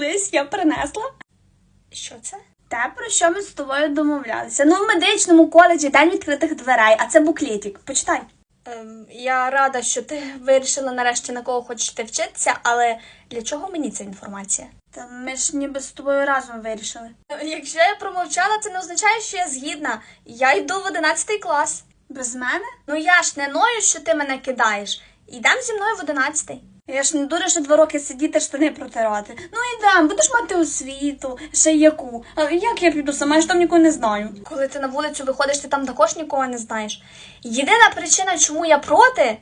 Дивись, я принесла. Що це? Те, про що ми з тобою домовлялися. Ну, в медичному коледжі день відкритих дверей, а це буклетик. Почитай. Ем, я рада, що ти вирішила нарешті на кого хочеш ти вчитися, але для чого мені ця інформація? Та ми ж ніби з тобою разом вирішили. Якщо я промовчала, це не означає, що я згідна. Я йду в 11 клас. Без мене? Ну я ж не ною, що ти мене кидаєш. Йдемо зі мною в 11. Я ж не дура, що два роки сидіти, штани протирати. Ну йдем, будеш мати освіту, ще яку. А як я піду сама, я ж там нікого не знаю. Коли ти на вулицю виходиш, ти там також нікого не знаєш. Єдина причина, чому я проти,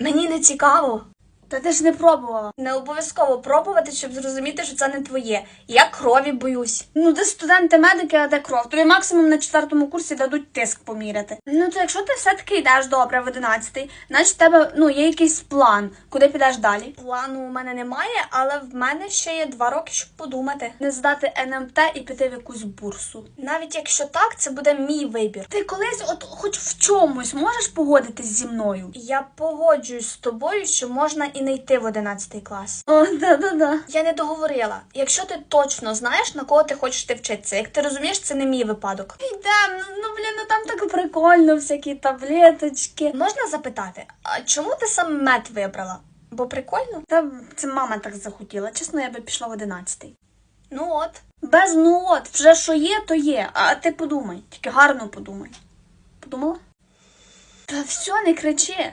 мені не цікаво. Та ти ж не пробувала. Не обов'язково пробувати, щоб зрозуміти, що це не твоє. Я крові боюсь. Ну, де студенти медики, а де кров. Тобі максимум на четвертому курсі дадуть тиск поміряти. Ну, то якщо ти все-таки йдеш добре в 11, значить в тебе ну, є якийсь план, куди підеш далі. Плану у мене немає, але в мене ще є два роки, щоб подумати. Не здати НМТ і піти в якусь бурсу. Навіть якщо так, це буде мій вибір. Ти колись, от хоч в чомусь можеш погодитись зі мною? Я погоджуюсь з тобою, що можна і не йти в 11 клас. О, да-да-да. Я не договорила. Якщо ти точно знаєш, на кого ти хочеш ти вчитися, як ти розумієш, це не мій випадок. Йдем, ну, ну блін, ну там так прикольно, всякі таблеточки. Можна запитати, а чому ти сам мед вибрала? Бо прикольно? Та це мама так захотіла. Чесно, я би пішла в 11. Ну от. Без ну от, вже що є, то є. А ти подумай, тільки гарно подумай. Подумала? Та все, не кричи.